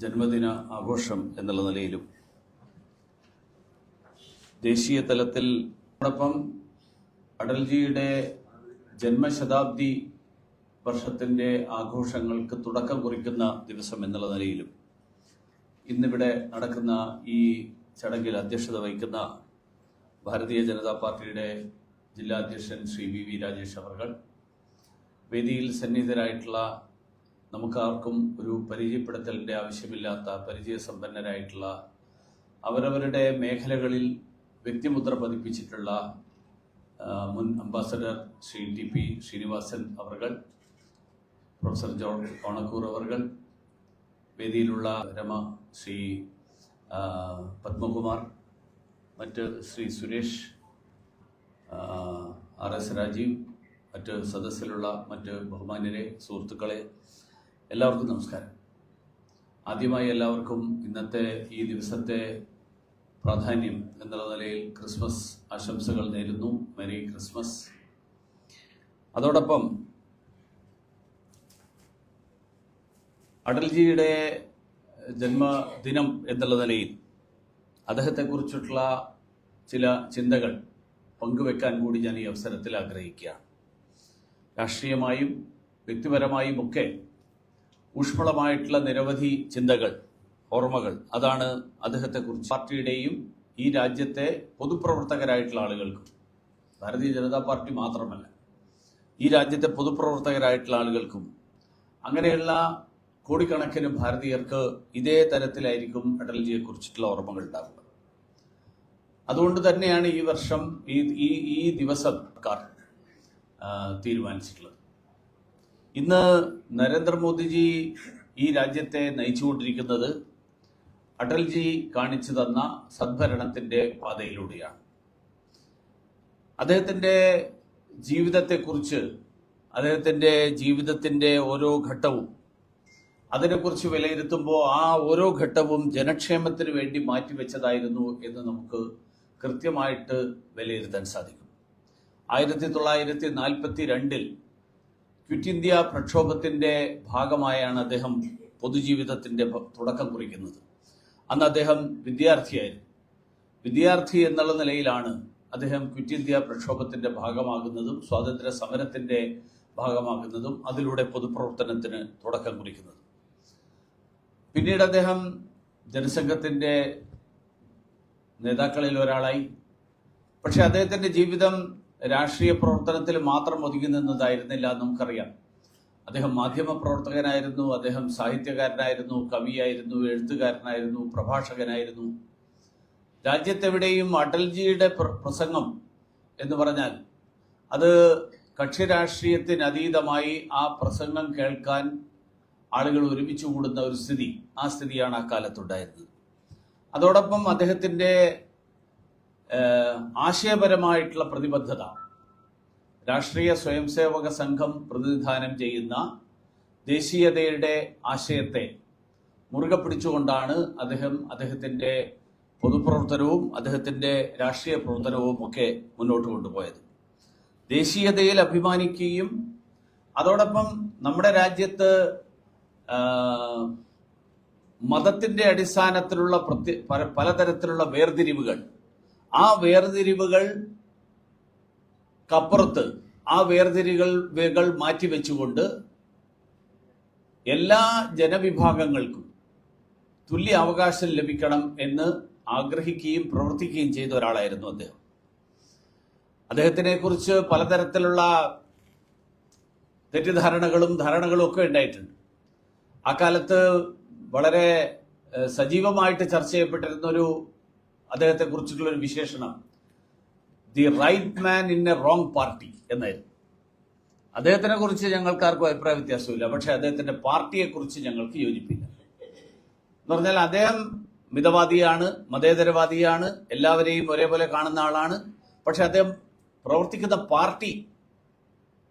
ജന്മദിന ആഘോഷം എന്നുള്ള നിലയിലും ദേശീയ തലത്തിൽ അതോടൊപ്പം അടൽജിയുടെ ജന്മശതാബ്ദി വർഷത്തിന്റെ ആഘോഷങ്ങൾക്ക് തുടക്കം കുറിക്കുന്ന ദിവസം എന്നുള്ള നിലയിലും ഇന്നിവിടെ നടക്കുന്ന ഈ ചടങ്ങിൽ അധ്യക്ഷത വഹിക്കുന്ന ഭാരതീയ ജനതാ പാർട്ടിയുടെ ജില്ലാ അധ്യക്ഷൻ ശ്രീ വി വി രാജേഷ് അവർ വേദിയിൽ സന്നിഹിതരായിട്ടുള്ള നമുക്കാർക്കും ഒരു പരിചയപ്പെടുത്തലിന്റെ ആവശ്യമില്ലാത്ത പരിചയസമ്പന്നരായിട്ടുള്ള അവരവരുടെ മേഖലകളിൽ വ്യക്തിമുദ്ര പതിപ്പിച്ചിട്ടുള്ള മുൻ ambassador Shri T P Srinivasan അവർകൾ പ്രൊഫസർ ജോർജ് ഓണക്കൂർ അവർകൾ വേദിയിലുള്ള രമ ശ്രീ പത്മകുമാർ മറ്റ് ശ്രീ സുരേഷ് ആർ എസ് രാജീവ് മറ്റ് സദസ്സിലുള്ള മറ്റ് ബഹുമാന്യരെ സുഹൃത്തുക്കളെ എല്ലാവർക്കും നമസ്കാരം. ആദ്യമായി എല്ലാവർക്കും ഇന്നത്തെ ഈ ദിവസത്തെ പ്രാധാന്യം എന്നുള്ള നിലയിൽ ക്രിസ്മസ് ആശംസകൾ നേരുന്നു. Merry Christmas. അതോടൊപ്പം അടൽജിയുടെ ജന്മദിനം എന്നുള്ള നിലയിൽ അദ്ദേഹത്തെക്കുറിച്ചിട്ടുള്ള ചില ചിന്തകൾ പങ്കുവെക്കാൻ കൂടി ഞാൻ ഈ അവസരത്തിൽ ആഗ്രഹിക്കുകയാണ്. രാഷ്ട്രീയമായും വ്യക്തിപരമായും ഒക്കെ ഊഷ്മളമായിട്ടുള്ള നിരവധി ചിന്തകൾ ഓർമ്മകൾ. അതാണ് അദ്ദേഹത്തെക്കുറിച്ച് പാർട്ടിയുടെയും ഈ രാജ്യത്തെ പൊതുപ്രവർത്തകരായിട്ടുള്ള ആളുകൾക്കും. ഭാരതീയ ജനതാ പാർട്ടി മാത്രമല്ല ഈ രാജ്യത്തെ പൊതുപ്രവർത്തകരായിട്ടുള്ള ആളുകൾക്കും. അങ്ങനെയുള്ള കോടിക്കണക്കിന് ഭാരതീയർക്ക് ഇതേ തരത്തിലായിരിക്കും അടൽജിയെ കുറിച്ചിട്ടുള്ള ഓർമ്മകൾ ഉണ്ടാവുക അതുകൊണ്ട് തന്നെയാണ് ഈ വർഷം ഈ ഈ ദിവസം സർക്കാർ തീരുമാനിച്ചിട്ടുള്ളത്. ഇന്ന് നരേന്ദ്രമോദിജി ഈ രാജ്യത്തെ നയിച്ചുകൊണ്ടിരിക്കുന്നത് അടൽജി കാണിച്ചു തന്ന സദ്ഭരണത്തിന്റെ പാതയിലൂടെയാണ്. അദ്ദേഹത്തിന്റെ ജീവിതത്തെക്കുറിച്ച് അദ്ദേഹത്തിന്റെ ജീവിതത്തിന്റെ ഓരോ ഘട്ടവും അതിനെക്കുറിച്ച് വിലയിരുത്തുമ്പോൾ ആ ഓരോ ഘട്ടവും ജനക്ഷേമത്തിന് വേണ്ടി മാറ്റിവെച്ചതായിരുന്നു എന്ന് നമുക്ക് കൃത്യമായിട്ട് വിലയിരുത്താൻ സാധിക്കും. ആയിരത്തി തൊള്ളായിരത്തി നാൽപ്പത്തി രണ്ടിൽ ക്വിറ്റ് ഇന്ത്യ പ്രക്ഷോഭത്തിന്റെ ഭാഗമായാണ് അദ്ദേഹം പൊതുജീവിതത്തിന്റെ തുടക്കം കുറിക്കുന്നത്. അന്ന് അദ്ദേഹം വിദ്യാർത്ഥിയായിരുന്നു. വിദ്യാർത്ഥി എന്നുള്ള നിലയിലാണ് അദ്ദേഹം ക്വിറ്റ് ഇന്ത്യ പ്രക്ഷോഭത്തിന്റെ ഭാഗമാകുന്നതും സ്വാതന്ത്ര്യ സമരത്തിന്റെ ഭാഗമാകുന്നതും അതിലൂടെ പൊതുപ്രവർത്തനത്തിന് തുടക്കം കുറിക്കുന്നത്. പിന്നീട് അദ്ദേഹം ജനസംഘത്തിന്റെ നേതാക്കളിൽ ഒരാളായി. പക്ഷെ അദ്ദേഹത്തിന്റെ ജീവിതം രാഷ്ട്രീയ പ്രവർത്തനത്തിൽ മാത്രം ഒതുങ്ങി നിന്നതായിരുന്നില്ല നമുക്കറിയാം. അദ്ദേഹം മാധ്യമ പ്രവർത്തകനായിരുന്നു അദ്ദേഹം സാഹിത്യകാരനായിരുന്നു കവിയായിരുന്നു എഴുത്തുകാരനായിരുന്നു പ്രഭാഷകനായിരുന്നു. രാജ്യത്തെവിടെയും അടൽജിയുടെ പ്രസംഗം എന്ന് പറഞ്ഞാൽ അത് കക്ഷി രാഷ്ട്രീയത്തിന് അതീതമായി ആ പ്രസംഗം കേൾക്കാൻ ആളുകൾ ഒരുമിച്ച് കൂടുന്ന ഒരു സ്ഥിതി. ആ സ്ഥിതിയാണ് ആ അതോടൊപ്പം അദ്ദേഹത്തിന്റെ ഏഹ്, ആശയപരമായിട്ടുള്ള പ്രതിബദ്ധത. രാഷ്ട്രീയ സ്വയംസേവക സംഘം പ്രതിനിധാനം ചെയ്യുന്ന ദേശീയതയുടെ ആശയത്തെ മുറുകെ പിടിച്ചുകൊണ്ടാണ് അദ്ദേഹം അദ്ദേഹത്തിന്റെ പൊതുപ്രവർത്തനവും അദ്ദേഹത്തിന്റെ രാഷ്ട്രീയ പ്രവർത്തനവും ഒക്കെ മുന്നോട്ട് കൊണ്ടുപോയത്. ദേശീയതയിൽ അഭിമാനിക്കുകയും അതോടൊപ്പം നമ്മുടെ രാജ്യത്ത് മതത്തിന്റെ അടിസ്ഥാനത്തിലുള്ള പ്രത്യ പലതരത്തിലുള്ള വേർതിരിവുകൾ ആ വേർതിരിവുകൾ കപ്പുറത്ത് ആ വേർതിരികൾ മാറ്റിവെച്ചുകൊണ്ട് എല്ലാ ജനവിഭാഗങ്ങൾക്കും തുല്യ അവകാശം ലഭിക്കണം എന്ന് ആഗ്രഹിക്കുകയും പ്രവർത്തിക്കുകയും ചെയ്ത ഒരാളായിരുന്നു അദ്ദേഹം. അദ്ദേഹത്തിനെ കുറിച്ച് പലതരത്തിലുള്ള തെറ്റിദ്ധാരണകളും ധാരണകളും ഒക്കെ ഉണ്ടായിട്ടുണ്ട്. അക്കാലത്ത് കാലത്ത് വളരെ സജീവമായിട്ട് ചർച്ച ചെയ്യപ്പെട്ടിരുന്ന ഒരു അദ്ദേഹത്തെ കുറിച്ചിട്ടുള്ള ഒരു വിശേഷണം. The right man in a wrong party എന്നായിരുന്നു. അദ്ദേഹത്തിനെ കുറിച്ച് ഞങ്ങൾക്ക് ആർക്കും അഭിപ്രായ വ്യത്യാസമില്ല. പക്ഷെ അദ്ദേഹത്തിന്റെ പാർട്ടിയെ കുറിച്ച് ഞങ്ങൾക്ക് യോജിപ്പില്ല. എന്ന് പറഞ്ഞാൽ അദ്ദേഹം മിതവാദിയാണ് മതേതരവാദിയാണ് എല്ലാവരെയും ഒരേപോലെ കാണുന്ന ആളാണ്. പക്ഷെ അദ്ദേഹം പ്രവർത്തിക്കുന്ന പാർട്ടി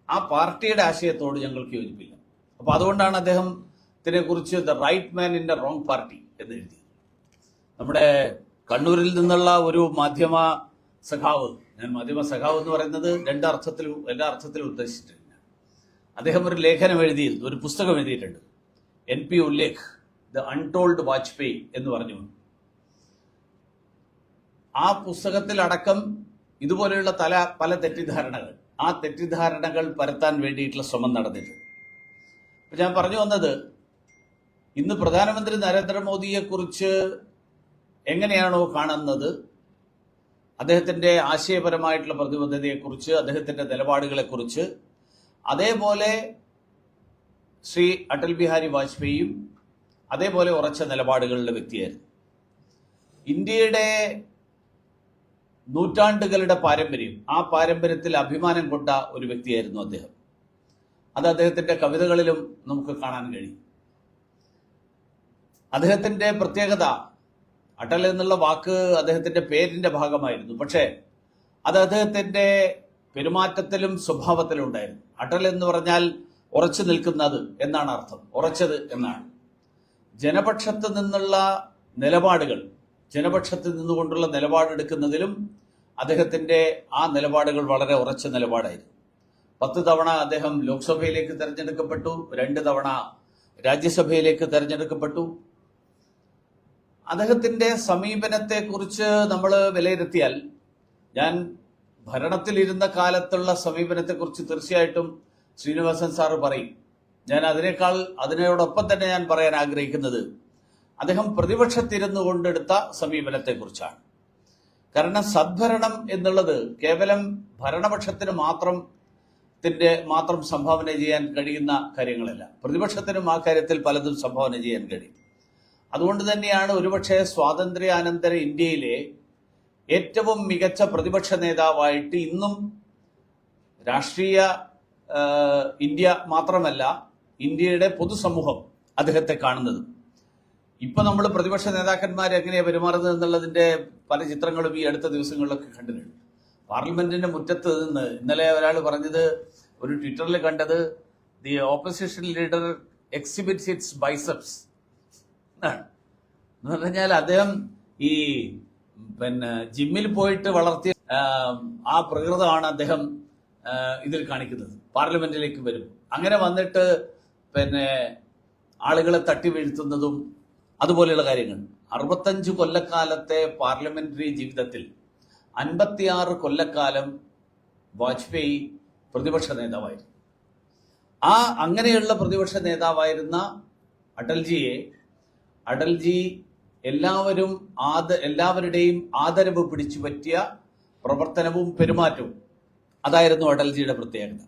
ആ പാർട്ടിയുടെ ആശയത്തോട് ഞങ്ങൾക്ക് യോജിപ്പില്ല. അപ്പൊ അതുകൊണ്ടാണ് അദ്ദേഹത്തിനെ കുറിച്ച് the right man in the wrong party എന്ന് എഴുതിയത്. നമ്മുടെ കണ്ണൂരിൽ നിന്നുള്ള ഒരു മാധ്യമ സഖാവ് ഞാൻ മാധ്യമ സഖാവ് എന്ന് പറയുന്നത് രണ്ട് അർത്ഥത്തിലും എല്ലാ അർത്ഥത്തിലും ഉദ്ദേശിച്ചിട്ടില്ല അദ്ദേഹം ഒരു ലേഖനം എഴുതിയിരുന്നു ഒരു പുസ്തകം എഴുതിയിട്ടുണ്ട്. N P Ullekh the untold Vajpayee എന്ന് പറഞ്ഞു. ആ പുസ്തകത്തിലടക്കം ഇതുപോലെയുള്ള തല പല തെറ്റിദ്ധാരണകൾ. ആ തെറ്റിദ്ധാരണകൾ പരത്താൻ വേണ്ടിയിട്ടുള്ള ശ്രമം നടന്നിട്ടുണ്ട്. ഞാൻ പറഞ്ഞു വന്നത് ഇന്ന് പ്രധാനമന്ത്രി നരേന്ദ്രമോദിയെ കുറിച്ച് എങ്ങനെയാണോ കാണുന്നത്? അദ്ദേഹത്തിന്റെ ആശയപരമായിട്ടുള്ള പ്രതിബദ്ധതയെക്കുറിച്ച് അദ്ദേഹത്തിന്റെ നിലപാടുകളെക്കുറിച്ച്. അതേപോലെ ശ്രീ അടൽ ബിഹാരി വാജ്പേയിയും അതേപോലെ ഉറച്ച നിലപാടുകളുടെ വ്യക്തിയായിരുന്നു. ഇന്ത്യയുടെ നൂറ്റാണ്ടുകളുടെ പാരമ്പര്യം ആ പാരമ്പര്യത്തിൽ അഭിമാനം കൊണ്ട ഒരു വ്യക്തിയായിരുന്നു അദ്ദേഹം. അത് അദ്ദേഹത്തിന്റെ കവിതകളിലും നമുക്ക് കാണാൻ കഴിയും. അദ്ദേഹത്തിന്റെ പ്രത്യേകത അടൽ എന്നുള്ള വാക്ക് അദ്ദേഹത്തിന്റെ പേരിന്റെ ഭാഗമായിരുന്നു. പക്ഷേ അത് അദ്ദേഹത്തിന്റെ പെരുമാറ്റത്തിലും സ്വഭാവത്തിലും ഉണ്ടായിരുന്നു. അടൽ എന്ന് പറഞ്ഞാൽ ഉറച്ചു നിൽക്കുന്നത് എന്നാണ് അർത്ഥം. ഉറച്ചത് എന്നാണ്. ജനപക്ഷത്ത് നിന്നുള്ള നിലപാടുകൾ ജനപക്ഷത്ത് നിന്നുകൊണ്ടുള്ള നിലപാടെടുക്കുന്നതിലും അദ്ദേഹത്തിന്റെ ആ നിലപാടുകൾ വളരെ ഉറച്ച നിലപാടായിരുന്നു. പത്ത് തവണ അദ്ദേഹം ലോക്സഭയിലേക്ക് തെരഞ്ഞെടുക്കപ്പെട്ടു രണ്ട് തവണ രാജ്യസഭയിലേക്ക് തെരഞ്ഞെടുക്കപ്പെട്ടു. അദ്ദേഹത്തിന്റെ സമീപനത്തെക്കുറിച്ച് നമ്മൾ വിലയിരുത്തിയാൽ ഞാൻ ഭരണത്തിലിരുന്ന കാലത്തുള്ള സമീപനത്തെക്കുറിച്ച് തീർച്ചയായിട്ടും ശ്രീനിവാസൻ സാറ് പറയും. ഞാൻ അതിനേക്കാൾ അതിനോടൊപ്പം തന്നെ ഞാൻ പറയാൻ ആഗ്രഹിക്കുന്നത് അദ്ദേഹം പ്രതിപക്ഷത്തിരുന്നു കൊണ്ടെടുത്ത സമീപനത്തെക്കുറിച്ചാണ്. കാരണം സദ്ഭരണം എന്നുള്ളത് കേവലം ഭരണപക്ഷത്തിന് മാത്രം ത്തിന്റെ മാത്രം സംഭാവന ചെയ്യാൻ കഴിയുന്ന കാര്യങ്ങളല്ല. പ്രതിപക്ഷത്തിനും ആ കാര്യത്തിൽ പലതും സംഭാവന ചെയ്യാൻ കഴിയും. അതുകൊണ്ട് തന്നെയാണ് ഒരുപക്ഷെ സ്വാതന്ത്ര്യാനന്തര ഇന്ത്യയിലെ ഏറ്റവും മികച്ച പ്രതിപക്ഷ നേതാവായിട്ട് ഇന്നും രാഷ്ട്രീയ ഇന്ത്യ മാത്രമല്ല ഇന്ത്യയുടെ പൊതുസമൂഹം അദ്ദേഹത്തെ കാണുന്നത്. ഇപ്പൊ നമ്മൾ പ്രതിപക്ഷ നേതാക്കന്മാർ എങ്ങനെയാണ് പെരുമാറുന്നത് എന്നുള്ളതിന്റെ പല ചിത്രങ്ങളും ഈ അടുത്ത ദിവസങ്ങളിലൊക്കെ കണ്ടിട്ടുണ്ട്. പാർലമെന്റിന്റെ മുറ്റത്ത് നിന്ന് ഇന്നലെ ഒരാൾ പറഞ്ഞത് ഒരു ട്വിറ്ററിൽ കണ്ടത് the opposition leader exhibits its biceps. എന്നാണ് എന്ന് പറഞ്ഞാൽ അദ്ദേഹം ഈ പിന്നെ ജിമ്മിൽ പോയിട്ട് വളർത്തിയ ആ, പ്രകൃതമാണ് അദ്ദേഹം ഇതിൽ കാണിക്കുന്നത്. പാർലമെന്റിലേക്ക് വരും. അങ്ങനെ വന്നിട്ട് പിന്നെ ആളുകളെ തട്ടി വീഴ്ത്തുന്നതും അതുപോലെയുള്ള കാര്യങ്ങൾ. അറുപത്തഞ്ച് കൊല്ലക്കാലത്തെ പാർലമെന്ററി ജീവിതത്തിൽ അൻപത്തിയാറ് കൊല്ലക്കാലം വാജ്പേയി പ്രതിപക്ഷ നേതാവായിരുന്നു. ആ അങ്ങനെയുള്ള പ്രതിപക്ഷ നേതാവായിരുന്ന അടൽജിയെ അടൽജി എല്ലാവരും ആദ എല്ലാവരുടെയും ആദരവ് പിടിച്ചു പറ്റിയ പ്രവർത്തനവും പെരുമാറ്റവും. അതായിരുന്നു അടൽജിയുടെ പ്രത്യേകത.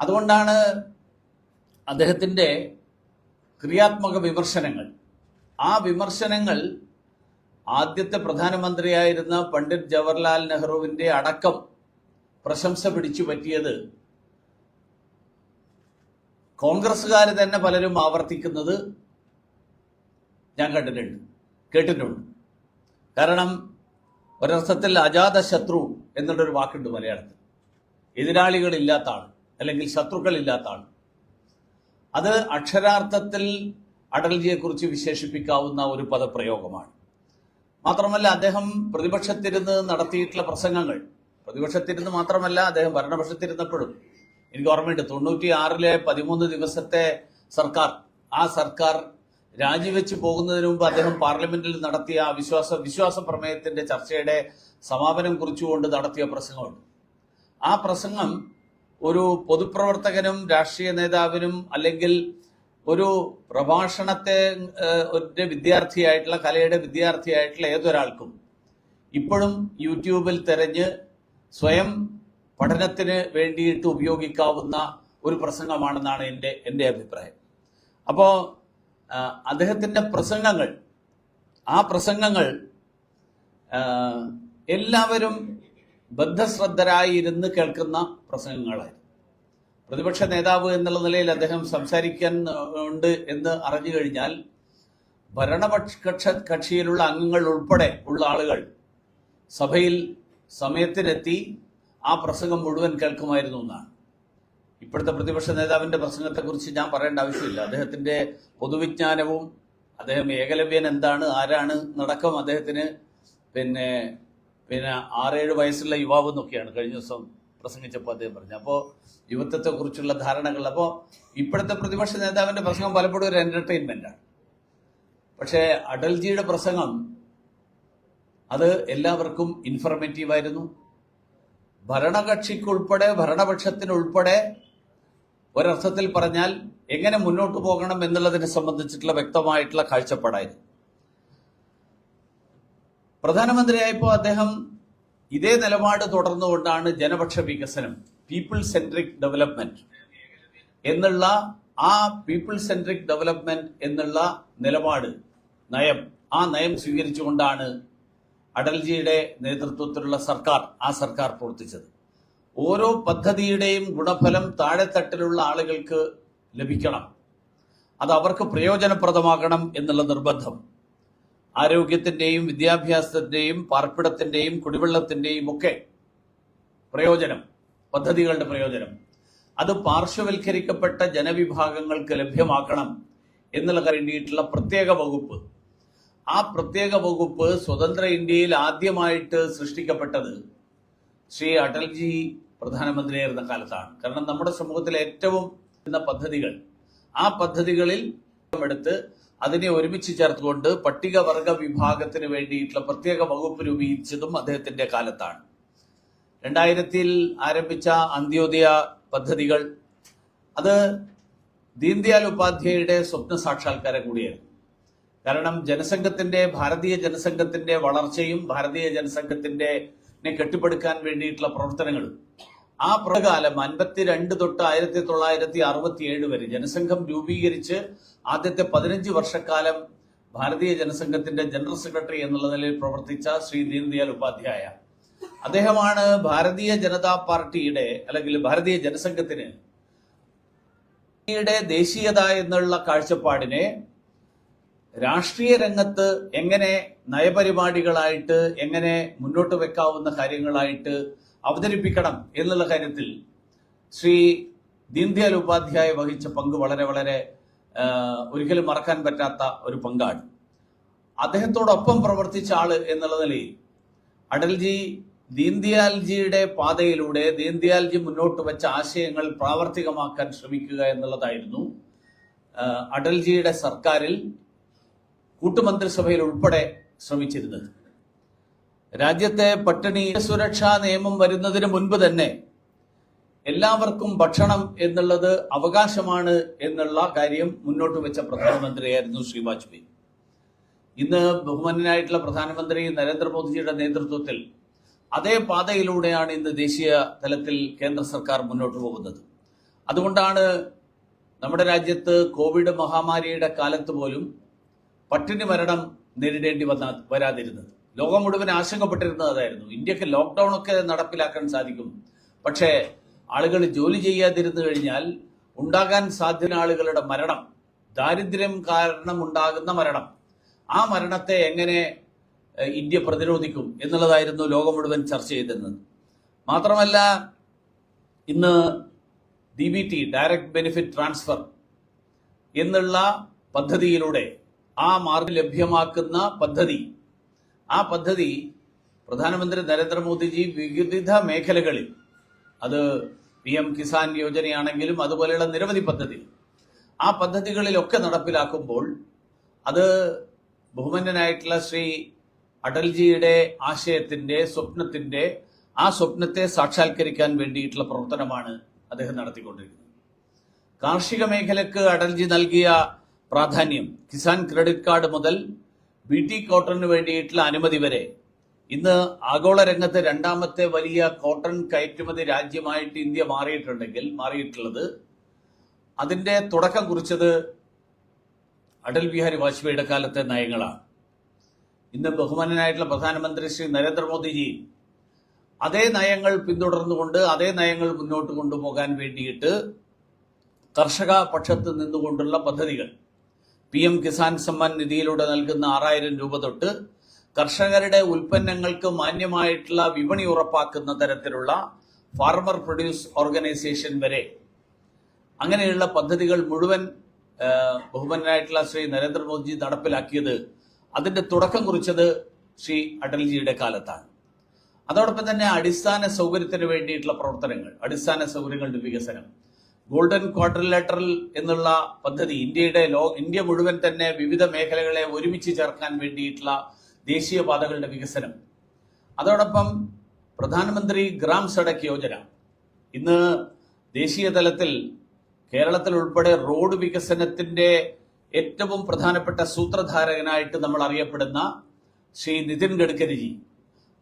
അതുകൊണ്ടാണ് അദ്ദേഹത്തിന്റെ ക്രിയാത്മക വിമർശനങ്ങൾ. ആ വിമർശനങ്ങൾ ആദ്യത്തെ പ്രധാനമന്ത്രിയായിരുന്ന പണ്ഡിറ്റ് ജവഹർലാൽ നെഹ്റുവിന്റെ അടക്കം പ്രശംസ പിടിച്ചു പറ്റിയത് കോൺഗ്രസ്സുകാർ തന്നെ പലരും ആവർത്തിക്കുന്നത് ഞാൻ കണ്ടിട്ടുണ്ട് കേട്ടിട്ടുണ്ട്. കാരണം ഒരർത്ഥത്തിൽ അജാത ശത്രു എന്നുള്ളൊരു വാക്കുണ്ട് മലയാളത്തിൽ. എതിരാളികളില്ലാത്ത ആൾ അല്ലെങ്കിൽ ശത്രുക്കളില്ലാത്ത ആൾ അത് അക്ഷരാർത്ഥത്തിൽ അടൽജിയെക്കുറിച്ച് വിശേഷിപ്പിക്കാവുന്ന ഒരു പദപ്രയോഗമാണ്. മാത്രമല്ല അദ്ദേഹം പ്രതിപക്ഷത്തിരുന്ന് നടത്തിയിട്ടുള്ള പ്രസംഗങ്ങൾ പ്രതിപക്ഷത്തിരുന്ന് മാത്രമല്ല അദ്ദേഹം ഭരണപക്ഷത്തിരുന്നപ്പോഴും എനിക്ക് ഓർമ്മയുണ്ട് തൊണ്ണൂറ്റി ആറിലെ പതിമൂന്ന് ദിവസത്തെ സർക്കാർ ആ സർക്കാർ രാജിവെച്ച് പോകുന്നതിന് മുമ്പ് അദ്ദേഹം പാർലമെന്റിൽ നടത്തിയ വിശ്വാസ വിശ്വാസ പ്രമേയത്തിന്റെ ചർച്ചയുടെ സമാപനം കുറിച്ചുകൊണ്ട് നടത്തിയ പ്രസംഗമുണ്ട്. ആ പ്രസംഗം ഒരു പൊതുപ്രവർത്തകനും രാഷ്ട്രീയ നേതാവിനും അല്ലെങ്കിൽ ഒരു പ്രഭാഷണത്തെ ഒരു വിദ്യാർത്ഥിയായിട്ടുള്ള കലയുടെ വിദ്യാർത്ഥിയായിട്ടുള്ള ഏതൊരാൾക്കും ഇപ്പോഴും യൂട്യൂബിൽ തെരഞ്ഞ് സ്വയം പഠനത്തിന് വേണ്ടിയിട്ട് ഉപയോഗിക്കാവുന്ന ഒരു പ്രസംഗമാണെന്നാണ് എന്റെ എന്റെ അഭിപ്രായം. അപ്പോൾ അദ്ദേഹത്തിന്റെ പ്രസംഗങ്ങൾ ആ പ്രസംഗങ്ങൾ എല്ലാവരും ബദ്ധശ്രദ്ധരായി ഇരുന്ന് കേൾക്കുന്ന പ്രസംഗങ്ങളായിരുന്നു. പ്രതിപക്ഷ നേതാവ് എന്നുള്ള നിലയിൽ അദ്ദേഹം സംസാരിക്കാൻ ഉണ്ട് എന്ന് അറിഞ്ഞു കഴിഞ്ഞാൽ ഭരണപക്ഷ കക്ഷ- കക്ഷിയിലുള്ള അംഗങ്ങൾ ഉൾപ്പെടെ ഉള്ള ആളുകൾ സഭയിൽ സമയത്തിനെത്തി ആ പ്രസംഗം മുഴുവൻ കേൾക്കുമായിരുന്നു എന്നാണ്. ഇപ്പോഴത്തെ പ്രതിപക്ഷ നേതാവിന്റെ പ്രസംഗത്തെക്കുറിച്ച് ഞാൻ പറയേണ്ട ആവശ്യമില്ല. അദ്ദേഹത്തിന്റെ പൊതുവിജ്ഞാനവും അദ്ദേഹം ഏകലവ്യൻ എന്താണ് ആരാണ് നടക്കം അദ്ദേഹത്തിന് പിന്നെ പിന്നെ ആറേഴ് വയസ്സുള്ള യുവാവ് എന്നൊക്കെയാണ് കഴിഞ്ഞ ദിവസം പ്രസംഗിച്ചപ്പോൾ അദ്ദേഹം പറഞ്ഞു അപ്പോൾ യുവത്വത്തെക്കുറിച്ചുള്ള ധാരണകൾ അപ്പോൾ ഇപ്പോഴത്തെ പ്രതിപക്ഷ നേതാവിന്റെ പ്രസംഗം പലപ്പോഴും ഒരു എന്റർടൈൻമെന്റ് ആണ്. പക്ഷേ അടൽജിയുടെ പ്രസംഗം അത് എല്ലാവർക്കും ഇൻഫർമേറ്റീവായിരുന്നു ഭരണകക്ഷിക്കുൾപ്പെടെ ഭരണപക്ഷത്തിനുൾപ്പെടെ ഒരർത്ഥത്തിൽ പറഞ്ഞാൽ എങ്ങനെ മുന്നോട്ട് പോകണം എന്നുള്ളതിനെ സംബന്ധിച്ചിട്ടുള്ള വ്യക്തമായിട്ടുള്ള കാഴ്ചപ്പാടായിരുന്നു. പ്രധാനമന്ത്രിയായപ്പോൾ അദ്ദേഹം ഇതേ നിലപാട് തുടർന്നുകൊണ്ടാണ് ജനപക്ഷ വികസനം പീപ്പിൾ സെൻട്രിക് ഡെവലപ്മെന്റ് എന്നുള്ള ആ പീപ്പിൾ സെൻട്രിക് ഡെവലപ്മെന്റ് എന്നുള്ള നിലപാട് നയം ആ നയം സ്വീകരിച്ചുകൊണ്ടാണ് അടൽജിയുടെ നേതൃത്വത്തിലുള്ള സർക്കാർ ആ സർക്കാർ പ്രവർത്തിച്ചത്. ഓരോ പദ്ധതിയുടെയും ഗുണഫലം താഴെത്തട്ടിലുള്ള ആളുകൾക്ക് ലഭിക്കണം. അത് അവർക്ക് പ്രയോജനപ്രദമാകണം എന്നുള്ള നിർബന്ധം. ആരോഗ്യത്തിന്റെയും വിദ്യാഭ്യാസത്തിന്റെയും പാർപ്പിടത്തിന്റെയും കുടിവെള്ളത്തിന്റെയും ഒക്കെ പ്രയോജനം പദ്ധതികളുടെ പ്രയോജനം. അത് പാർശ്വവൽക്കരിക്കപ്പെട്ട ജനവിഭാഗങ്ങൾക്ക് ലഭ്യമാക്കണം എന്നുള്ള വേണ്ടിയിട്ടുള്ള പ്രത്യേക വകുപ്പ്. ആ പ്രത്യേക വകുപ്പ് സ്വതന്ത്ര ഇന്ത്യയിൽ ആദ്യമായിട്ട് സൃഷ്ടിക്കപ്പെട്ടത് ശ്രീ അടൽജി പ്രധാനമന്ത്രിയായിരുന്ന കാലത്താണ്. കാരണം നമ്മുടെ സമൂഹത്തിലെ ഏറ്റവും പദ്ധതികൾ ആ പദ്ധതികളിൽ എടുത്ത് അതിനെ ഒരുമിച്ച് ചേർത്തുകൊണ്ട് പട്ടികവർഗ വിഭാഗത്തിന് വേണ്ടിയിട്ടുള്ള പ്രത്യേക വകുപ്പ് രൂപീകരിച്ചതും അദ്ദേഹത്തിന്റെ കാലത്താണ്. രണ്ടായിരത്തിൽ ആരംഭിച്ച അന്ത്യോദയ പദ്ധതികൾ അത് ദീൻദയാൽ ഉപാധ്യായയുടെ സ്വപ്ന സാക്ഷാത്കാരം കൂടിയായിരുന്നു. കാരണം ജനസംഘത്തിന്റെ ഭാരതീയ ജനസംഘത്തിന്റെ വളർച്ചയും ഭാരതീയ ജനസംഘത്തിന്റെ കെട്ടിപ്പടുക്കാൻ വേണ്ടിയിട്ടുള്ള പ്രവർത്തനങ്ങൾ. ആ പ്രകാലം അൻപത്തിരണ്ട് തൊട്ട് ആയിരത്തി തൊള്ളായിരത്തി അറുപത്തി ഏഴ് വരെ ജനസംഘം രൂപീകരിച്ച് ആദ്യത്തെ പതിനഞ്ച് വർഷക്കാലം ഭാരതീയ ജനസംഘത്തിന്റെ ജനറൽ സെക്രട്ടറി എന്നുള്ള നിലയിൽ പ്രവർത്തിച്ച ശ്രീ ദീൻദയാൽ ഉപാധ്യായ. അദ്ദേഹമാണ് ഭാരതീയ ജനതാ പാർട്ടിയുടെ അല്ലെങ്കിൽ ഭാരതീയ ജനസംഘത്തിന് ദേശീയത എന്നുള്ള കാഴ്ചപ്പാടിനെ രാഷ്ട്രീയ രംഗത്ത് എങ്ങനെ നയപരിപാടികളായിട്ട് എങ്ങനെ മുന്നോട്ട് വെക്കാവുന്ന കാര്യങ്ങളായിട്ട് അവതരിപ്പിക്കണം എന്നുള്ള കാര്യത്തിൽ ശ്രീ ദീൻദയാൽ ഉപാധ്യായ വഹിച്ച പങ്ക് വളരെ വളരെ ഒരിക്കലും മറക്കാൻ പറ്റാത്ത ഒരു പങ്കാണ്. അദ്ദേഹത്തോടൊപ്പം പ്രവർത്തിച്ച ആൾ എന്നുള്ള നിലയിൽ അടൽജി ദീൻദയാൽജിയുടെ പാതയിലൂടെ ദീൻദയാൽജി മുന്നോട്ട് വെച്ച ആശയങ്ങൾ പ്രാവർത്തികമാക്കാൻ ശ്രമിക്കുക എന്നുള്ളതായിരുന്നു. അടൽജിയുടെ സർക്കാരിൽ കൂട്ടുമന്ത്രിസഭയിൽ ഉൾപ്പെടെ ശ്രമിച്ചിരുന്നത്. രാജ്യത്തെ പട്ടിണി സുരക്ഷാ നിയമം വരുന്നതിന് മുൻപ് തന്നെ എല്ലാവർക്കും ഭക്ഷണം എന്നുള്ളത് അവകാശമാണ് എന്നുള്ള കാര്യം മുന്നോട്ട് വെച്ച പ്രധാനമന്ത്രിയായിരുന്നു ശ്രീ വാജ്പേയി. ഇന്ന് ബഹുമാനായിട്ടുള്ള പ്രധാനമന്ത്രി നരേന്ദ്രമോദിജിയുടെ നേതൃത്വത്തിൽ അതേ പാതയിലൂടെയാണ് ഇന്ന് ദേശീയ തലത്തിൽ കേന്ദ്ര സർക്കാർ മുന്നോട്ട് പോകുന്നത്. അതുകൊണ്ടാണ് നമ്മുടെ രാജ്യത്ത് കോവിഡ് മഹാമാരിയുടെ കാലത്ത് പോലും പട്ടിണി മരണം നേരിടേണ്ടി വന്ന വരാതിരുന്നത്. ലോകം മുഴുവൻ ആശങ്കപ്പെട്ടിരുന്നത് അതായിരുന്നു. ഇന്ത്യയ്ക്ക് ലോക്ക്ഡൌൺ ഒക്കെ നടപ്പിലാക്കാൻ സാധിക്കും. പക്ഷേ ആളുകൾ ജോലി ചെയ്യാതിരുന്നു കഴിഞ്ഞാൽ ഉണ്ടാകാൻ സാധ്യത ആളുകളുടെ മരണം ദാരിദ്ര്യം കാരണം ഉണ്ടാകുന്ന മരണം ആ മരണത്തെ എങ്ങനെ ഇന്ത്യ പ്രതിരോധിക്കും എന്നുള്ളതായിരുന്നു ലോകം മുഴുവൻ ചർച്ച ചെയ്തിരുന്നത്. മാത്രമല്ല ഇന്ന് D B T direct benefit transfer എന്നുള്ള പദ്ധതിയിലൂടെ ആ മാർഗം ലഭ്യമാക്കുന്ന പദ്ധതി. ആ പദ്ധതി പ്രധാനമന്ത്രി നരേന്ദ്രമോദിജി വിവിധ മേഖലകളിൽ അത് പി എം കിസാൻ യോജനയാണെങ്കിലും അതുപോലെയുള്ള നിരവധി പദ്ധതി ആ പദ്ധതികളിലൊക്കെ നടപ്പിലാക്കുമ്പോൾ അത് ബഹുമാന്യനായിട്ടുള്ള ശ്രീ അടൽജിയുടെ ആശയത്തിന്റെ സ്വപ്നത്തിന്റെ ആ സ്വപ്നത്തെ സാക്ഷാത്കരിക്കാൻ വേണ്ടിയിട്ടുള്ള പ്രവർത്തനമാണ് അദ്ദേഹം നടത്തിക്കൊണ്ടിരിക്കുന്നത്. കാർഷിക മേഖലക്ക് അടൽജി നൽകിയ പ്രാധാന്യം കിസാൻ ക്രെഡിറ്റ് കാർഡ് മുതൽ ബി ടി കോട്ടണിന് വേണ്ടിയിട്ടുള്ള അനുമതി വരെ. ഇന്ന് ആഗോള രംഗത്ത് രണ്ടാമത്തെ വലിയ കോട്ടൺ കയറ്റുമതി രാജ്യമായിട്ട് ഇന്ത്യ മാറിയിട്ടുണ്ടെങ്കിൽ മാറിയിട്ടുള്ളത് അതിന്റെ തുടക്കം കുറിച്ചത് അടൽ ബിഹാരി വാജ്പേയിയുടെ കാലത്തെ നയങ്ങളാണ്. ഇന്ന് ബഹുമാനനായിട്ടുള്ള പ്രധാനമന്ത്രി ശ്രീ നരേന്ദ്രമോദിജി അതേ നയങ്ങൾ പിന്തുടർന്നുകൊണ്ട് അതേ നയങ്ങൾ മുന്നോട്ട് കൊണ്ടുപോകാൻ വേണ്ടിയിട്ട് കർഷക പക്ഷത്ത് നിന്നുകൊണ്ടുള്ള പദ്ധതികൾ പി എം കിസാൻ സമ്മാൻ നിധിയിലൂടെ നൽകുന്ന ആറായിരം രൂപ തൊട്ട് കർഷകരുടെ ഉൽപ്പന്നങ്ങൾക്ക് മാന്യമായിട്ടുള്ള വിപണി ഉറപ്പാക്കുന്ന തരത്തിലുള്ള ഫാർമർ പ്രൊഡ്യൂസ് ഓർഗനൈസേഷൻ വരെ. അങ്ങനെയുള്ള പദ്ധതികൾ മുഴുവൻ ബഹുമാനായിട്ടുള്ള ശ്രീ നരേന്ദ്രമോദിജി നടപ്പിലാക്കിയത് അതിന്റെ തുടക്കം കുറിച്ചത് ശ്രീ അടൽജിയുടെ കാലത്താണ്. അതോടൊപ്പം തന്നെ അടിസ്ഥാന സൗകര്യത്തിന് വേണ്ടിയിട്ടുള്ള പ്രവർത്തനങ്ങൾ അടിസ്ഥാന സൗകര്യങ്ങളുടെ വികസനം. ഗോൾഡൻ ക്വാഡ്രിലേറ്ററൽ എന്നുള്ള പദ്ധതി ഇന്ത്യയുടെ ലോ ഇന്ത്യ മുഴുവൻ തന്നെ വിവിധ മേഖലകളെ ഒരുമിച്ച് ചേർക്കാൻ വേണ്ടിയിട്ടുള്ള ദേശീയ പാതകളുടെ വികസനം. അതോടൊപ്പം പ്രധാനമന്ത്രി ഗ്രാം സഡക് യോജന. ഇന്ന് ദേശീയ തലത്തിൽ കേരളത്തിൽ ഉൾപ്പെടെ റോഡ് വികസനത്തിന്റെ ഏറ്റവും പ്രധാനപ്പെട്ട സൂത്രധാരകനായിട്ട് നമ്മൾ അറിയപ്പെടുന്ന ശ്രീ നിതിൻ ഗഡ്കരിജി.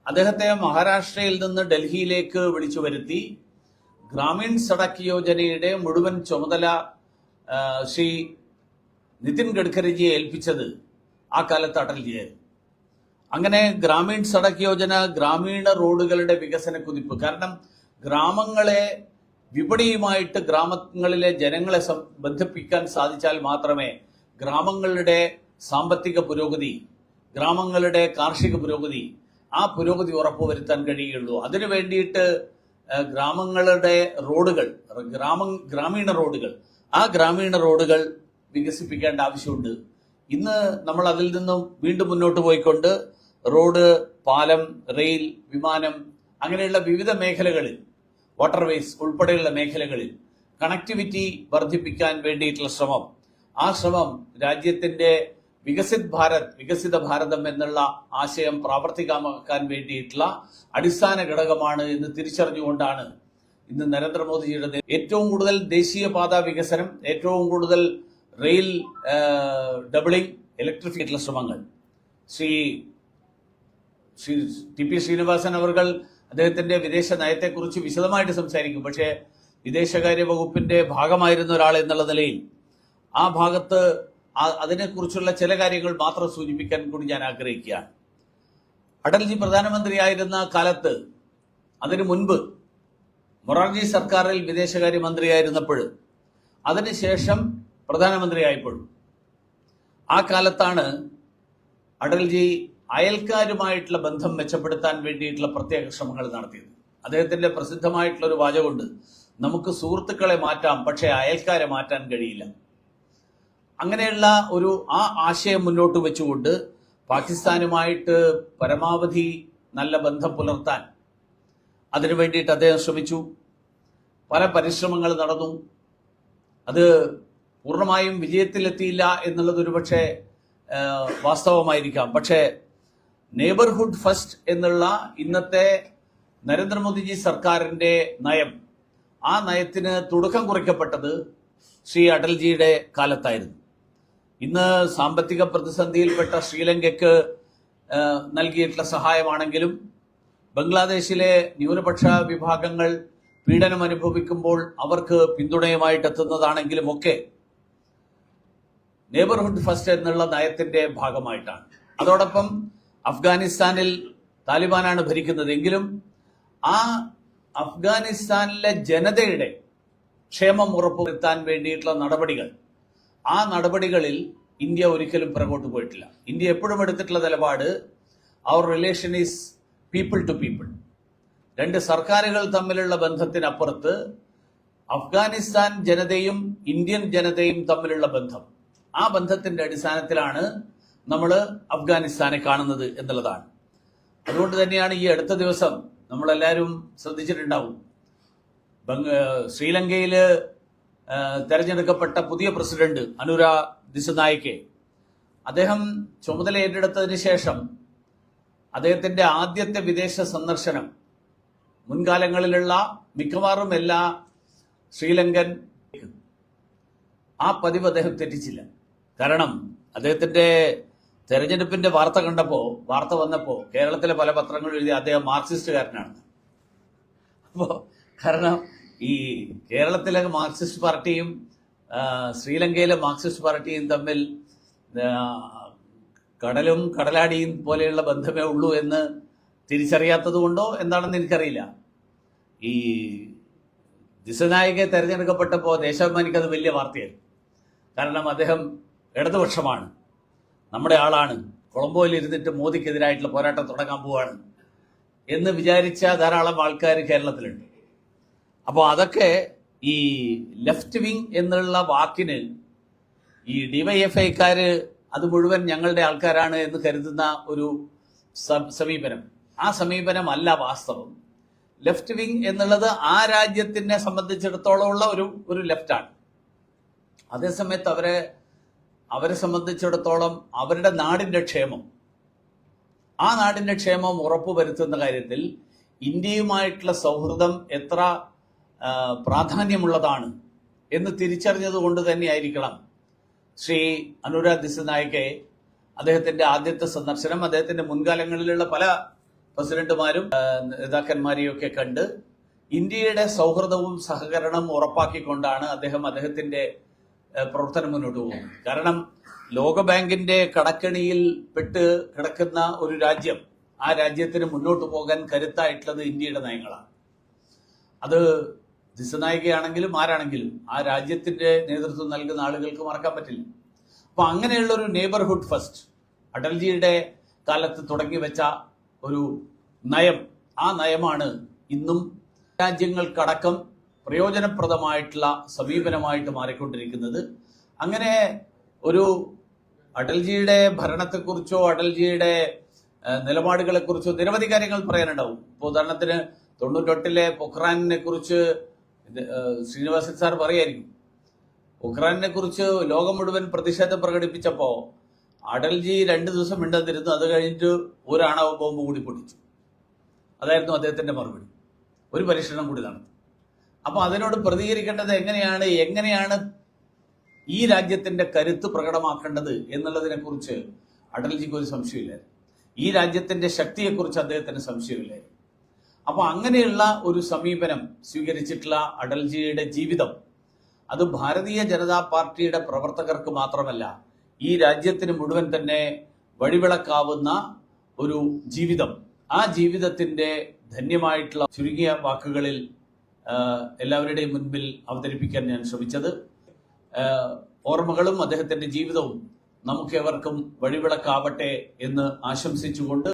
അദ്ദേഹത്തെ മഹാരാഷ്ട്രയിൽ നിന്ന് ഡൽഹിയിലേക്ക് വിളിച്ചു വരുത്തി ഗ്രാമീൺ സടക്ക് യോജനയുടെ മുഴുവൻ ചുമതല ശ്രീ നിതിൻ ഗഡ്കരിജിയെ ഏൽപ്പിച്ചത് ആ കാലത്ത് അടൽജിയായിരുന്നു അങ്ങനെ ഗ്രാമീൺ സടക്ക് യോജന ഗ്രാമീണ റോഡുകളുടെ വികസന കുതിപ്പ് കാരണം ഗ്രാമങ്ങളെ വിപണിയുമായിട്ട് ഗ്രാമങ്ങളിലെ ജനങ്ങളെ ബന്ധിപ്പിക്കാൻ സാധിച്ചാൽ മാത്രമേ ഗ്രാമങ്ങളുടെ സാമ്പത്തിക പുരോഗതി ഗ്രാമങ്ങളുടെ കാർഷിക പുരോഗതി ആ പുരോഗതി ഉറപ്പുവരുത്താൻ കഴിയുള്ളൂ അതിനു വേണ്ടിയിട്ട് ഗ്രാമങ്ങളുടെ റോഡുകൾ ഗ്രാമ ഗ്രാമീണ റോഡുകൾ. ആ ഗ്രാമീണ റോഡുകൾ വികസിപ്പിക്കേണ്ട ആവശ്യമുണ്ട്. ഇന്ന് നമ്മൾ അതിൽ നിന്നും വീണ്ടും മുന്നോട്ട് പോയിക്കൊണ്ട് റോഡ് പാലം റെയിൽ വിമാനം അങ്ങനെയുള്ള വിവിധ മേഖലകളിൽ വാട്ടർവേസ് ഉൾപ്പെടെയുള്ള മേഖലകളിൽ കണക്ടിവിറ്റി വർദ്ധിപ്പിക്കാൻ വേണ്ടിയിട്ടുള്ള ശ്രമം. ആ ശ്രമം രാജ്യത്തിന്റെ വികസിത് ഭാരത് വികസിത ഭാരതം എന്നുള്ള ആശയം പ്രാവർത്തികമാക്കാൻ വേണ്ടിയിട്ടുള്ള അടിസ്ഥാന ഘടകമാണ് എന്ന് തിരിച്ചറിഞ്ഞുകൊണ്ടാണ് ഇന്ന് നരേന്ദ്രമോദിജിയുടെ ഏറ്റവും കൂടുതൽ ദേശീയപാത വികസനം ഏറ്റവും കൂടുതൽ റെയിൽ ഡബിളിംഗ് ഇലക്ട്രിഫിക്കേറ്റുള്ള ശ്രമങ്ങൾ. ശ്രീ ശ്രീ ടി പി ശ്രീനിവാസൻ അവർകൾ അദ്ദേഹത്തിന്റെ വിദേശ നയത്തെക്കുറിച്ച് വിശദമായിട്ട് സംസാരിക്കും. പക്ഷേ വിദേശകാര്യ വകുപ്പിന്റെ ഭാഗമായിരുന്ന ഒരാൾ എന്നുള്ള നിലയിൽ ആ ഭാഗത്ത് അതിനെക്കുറിച്ചുള്ള ചില കാര്യങ്ങൾ മാത്രം സൂചിപ്പിക്കാൻ കൂടി ഞാൻ ആഗ്രഹിക്കുകയാണ്. അടൽജി പ്രധാനമന്ത്രിയായിരുന്ന കാലത്ത് അതിനു മുൻപ് മൊറാർജി സർക്കാരിൽ വിദേശകാര്യ മന്ത്രിയായിരുന്നപ്പോൾ അതിനുശേഷം പ്രധാനമന്ത്രിയായപ്പോഴും ആ കാലത്താണ് അടൽജി അയൽക്കാരുമായിട്ടുള്ള ബന്ധം മെച്ചപ്പെടുത്താൻ വേണ്ടിയിട്ടുള്ള പ്രത്യേക ശ്രമങ്ങൾ നടത്തിയത്. അദ്ദേഹത്തിന്റെ പ്രസിദ്ധമായിട്ടുള്ള ഒരു വാചകമുണ്ട് നമുക്ക് സുഹൃത്തുക്കളെ മാറ്റാം പക്ഷേ അയൽക്കാരെ മാറ്റാൻ കഴിയില്ല. അങ്ങനെയുള്ള ഒരു ആ ആശയം മുന്നോട്ട് വെച്ചുകൊണ്ട് പാകിസ്ഥാനുമായിട്ട് പരമാവധി നല്ല ബന്ധം പുലർത്താൻ അതിനു വേണ്ടിയിട്ട് അദ്ദേഹം ശ്രമിച്ചു. പല പരിശ്രമങ്ങൾ നടന്നു. അത് പൂർണമായും വിജയത്തിലെത്തിയില്ല എന്നുള്ളത് ഒരുപക്ഷെ വാസ്തവമായിരിക്കാം. പക്ഷേ നെയ്ബർഹുഡ് ഫസ്റ്റ് എന്നുള്ള ഇന്നത്തെ നരേന്ദ്രമോദിജി സർക്കാരിന്റെ നയം ആ നയത്തിന് തുടക്കം കുറിക്കപ്പെട്ടത് ശ്രീ അടൽജിയുടെ കാലത്തായിരുന്നു. ഇന്ന് സാമ്പത്തിക പ്രതിസന്ധിയിൽപ്പെട്ട ശ്രീലങ്കയ്ക്ക് നൽകിയിട്ടുള്ള സഹായമാണെങ്കിലും ബംഗ്ലാദേശിലെ ന്യൂനപക്ഷ വിഭാഗങ്ങൾ പീഡനം അനുഭവിക്കുമ്പോൾ അവർക്ക് പിന്തുണയുമായിട്ട് എത്തുന്നതാണെങ്കിലും ഒക്കെ നെയ്ബർഹുഡ് ഫസ്റ്റ് എന്നുള്ള നയത്തിന്റെ ഭാഗമായിട്ടാണ്. അതോടൊപ്പം അഫ്ഗാനിസ്ഥാനിൽ താലിബാനാണ് ഭരിക്കുന്നത്. എങ്കിലും ആ അഫ്ഗാനിസ്ഥാനിലെ ജനതയുടെ ക്ഷേമം ഉറപ്പുവരുത്താൻ വേണ്ടിയിട്ടുള്ള നടപടികൾ ആ നടപടികളിൽ ഇന്ത്യ ഒരിക്കലും പിറകോട്ട് പോയിട്ടില്ല. ഇന്ത്യ എപ്പോഴും എടുത്തിട്ടുള്ള നിലപാട് our relation is people to people രണ്ട് സർക്കാരുകൾ തമ്മിലുള്ള ബന്ധത്തിനപ്പുറത്ത് അഫ്ഗാനിസ്ഥാൻ ജനതയും ഇന്ത്യൻ ജനതയും തമ്മിലുള്ള ബന്ധം. ആ ബന്ധത്തിന്റെ അടിസ്ഥാനത്തിലാണ് നമ്മൾ അഫ്ഗാനിസ്ഥാനെ കാണുന്നത് എന്നുള്ളതാണ്. അതുകൊണ്ട് തന്നെയാണ് ഈ അടുത്ത ദിവസം നമ്മളെല്ലാവരും ശ്രദ്ധിച്ചിട്ടുണ്ടാവും. ആ, തെരഞ്ഞെടുക്കപ്പെട്ട പുതിയ പ്രസിഡന്റ് അനുര ദിസനായിക്കെ. അദ്ദേഹം ചുമതല ഏറ്റെടുത്തതിന് ശേഷം അദ്ദേഹത്തിന്റെ ആദ്യത്തെ വിദേശ സന്ദർശനം മുൻകാലങ്ങളിലുള്ള മിക്കവാറും എല്ലാ ശ്രീലങ്കൻ ആ പതിവ് അദ്ദേഹം തെറ്റിച്ചില്ല. കാരണം അദ്ദേഹത്തിന്റെ തെരഞ്ഞെടുപ്പിന്റെ വാർത്ത കണ്ടപ്പോൾ വാർത്ത വന്നപ്പോൾ കേരളത്തിലെ പല പത്രങ്ങളും എഴുതി അദ്ദേഹം മാർക്സിസ്റ്റുകാരനാണ് അപ്പോൾ കാരണം ഈ കേരളത്തിലെ മാർക്സിസ്റ്റ് പാർട്ടിയും ശ്രീലങ്കയിലെ മാർക്സിസ്റ്റ് പാർട്ടിയും തമ്മിൽ കടലും കടലാടിയും പോലെയുള്ള ബന്ധമേ ഉള്ളൂ എന്ന് തിരിച്ചറിയാത്തത് കൊണ്ടോ എന്താണെന്ന് എനിക്കറിയില്ല. ഈ ദിശനായികെ തെരഞ്ഞെടുക്കപ്പെട്ടപ്പോൾ ദേശാഭിമാനിക്ക് അത് വലിയ വാർത്തയായിരുന്നു. കാരണം അദ്ദേഹം ഇടതുപക്ഷമാണ്. നമ്മുടെ ആളാണ്. കൊളംബോയിൽ ഇരുന്നിട്ട് മോദിക്കെതിരായിട്ടുള്ള പോരാട്ടം തുടങ്ങാൻ പോവാണ് എന്ന് വിചാരിച്ച ധാരാളം ആൾക്കാർ കേരളത്തിലുണ്ട്. അപ്പോൾ അതൊക്കെ ഈ ലെഫ്റ്റ് വിങ് എന്നുള്ള വാക്കിന് ഈ ഡിവൈഎഫ്ഐക്കാര് അത് മുഴുവൻ ഞങ്ങളുടെ ആൾക്കാരാണ് എന്ന് കരുതുന്ന ഒരു സമീപനം. ആ സമീപനം അല്ല വാസ്തവം. ലെഫ്റ്റ് വിങ് എന്നുള്ളത് ആ രാജ്യത്തിനെ സംബന്ധിച്ചിടത്തോളമുള്ള ഒരു ഒരു ലെഫ്റ്റാണ്. അതേസമയത്ത് അവരെ അവരെ സംബന്ധിച്ചിടത്തോളം അവരുടെ നാടിന്റെ ക്ഷേമം ആ നാടിന്റെ ക്ഷേമം ഉറപ്പുവരുത്തുന്ന കാര്യത്തിൽ ഇന്ത്യയുമായിട്ടുള്ള സൗഹൃദം എത്ര പ്രാധാന്യമുള്ളതാണ് എന്ന് തിരിച്ചറിഞ്ഞത് കൊണ്ട് തന്നെയായിരിക്കണം ശ്രീ അനുരാഗ് ദിസനായിക്കെ അദ്ദേഹത്തിന്റെ ആദ്യത്തെ സന്ദർശനം അദ്ദേഹത്തിന്റെ മുൻകാലങ്ങളിലുള്ള പല പ്രസിഡന്റുമാരും നേതാക്കന്മാരെയും ഒക്കെ കണ്ട് ഇന്ത്യയുടെ സൗഹൃദവും സഹകരണവും ഉറപ്പാക്കിക്കൊണ്ടാണ് അദ്ദേഹം അദ്ദേഹത്തിന്റെ പ്രവർത്തനം മുന്നോട്ട് പോകുന്നത്. കാരണം ലോകബാങ്കിന്റെ കടക്കണിയിൽ പെട്ട് കിടക്കുന്ന ഒരു രാജ്യം ആ രാജ്യത്തിന് മുന്നോട്ട് പോകാൻ കരുത്തായിട്ടുള്ളത് ഇന്ത്യയുടെ നയങ്ങളാണ്. അത് ദിസനായികയാണെങ്കിലും ആരാണെങ്കിലും ആ രാജ്യത്തിന്റെ നേതൃത്വം നൽകുന്ന ആളുകൾക്ക് മറക്കാൻ പറ്റില്ല. അപ്പൊ അങ്ങനെയുള്ള ഒരു നെയ്ബർഹുഡ് ഫസ്റ്റ് അടൽജിയുടെ കാലത്ത് തുടങ്ങി വെച്ച ഒരു നയം. ആ നയമാണ് ഇന്നും രാജ്യങ്ങൾക്കടക്കം പ്രയോജനപ്രദമായിട്ടുള്ള സമീപനമായിട്ട് മാറിക്കൊണ്ടിരിക്കുന്നത്. അങ്ങനെ ഒരു അടൽജിയുടെ ഭരണത്തെക്കുറിച്ചോ അടൽജിയുടെ നിലപാടുകളെക്കുറിച്ചോ നിരവധി കാര്യങ്ങൾ പറയാനുണ്ടാവും. ഇപ്പോൾ ഉദാഹരണത്തിന് തൊണ്ണൂറ്റെട്ടിലെ പൊഖ്റാനിനെ കുറിച്ച് ശ്രീനിവാസൻ സാർ പറയായിരിക്കും ഉക്രൈനെ കുറിച്ച് ലോകം മുഴുവൻ പ്രതിഷേധം പ്രകടിപ്പിച്ചപ്പോ അടൽജി രണ്ടു ദിവസം മിണ്ടാതിരുന്നു. അത് കഴിഞ്ഞിട്ട് ഒരു ആണവ ബോംബ് കൂടി പൊട്ടിച്ചു. അതായിരുന്നു അദ്ദേഹത്തിന്റെ മറുപടി. ഒരു പരീക്ഷണം കൂടി നടത്തി. അപ്പൊ അതിനോട് പ്രതികരിക്കേണ്ടത് എങ്ങനെയാണ് എങ്ങനെയാണ് ഈ രാജ്യത്തിന്റെ കരുത്ത് പ്രകടമാക്കേണ്ടത് എന്നുള്ളതിനെ കുറിച്ച് അടൽജിക്ക് ഒരു സംശയമില്ലായിരുന്നു. ഈ രാജ്യത്തിന്റെ ശക്തിയെക്കുറിച്ച് അദ്ദേഹത്തിന് സംശയമില്ലായിരുന്നു. അപ്പൊ അങ്ങനെയുള്ള ഒരു സമീപനം സ്വീകരിച്ചിട്ടുള്ള അടൽജിയുടെ ജീവിതം അത് ഭാരതീയ ജനതാ പാർട്ടിയുടെ പ്രവർത്തകർക്ക് മാത്രമല്ല ഈ രാജ്യത്തിന് മുഴുവൻ തന്നെ വഴിവിളക്കാവുന്ന ഒരു ജീവിതം. ആ ജീവിതത്തിന്റെ ധന്യമായിട്ടുള്ള ചുരുങ്ങിയ വാക്കുകളിൽ എല്ലാവരുടെയും മുൻപിൽ അവതരിപ്പിക്കാൻ ഞാൻ ശ്രമിച്ചത്. ഓർമ്മകളും അദ്ദേഹത്തിന്റെ ജീവിതവും നമുക്കേവർക്കും വഴിവിളക്കാവട്ടെ എന്ന് ആശംസിച്ചുകൊണ്ട്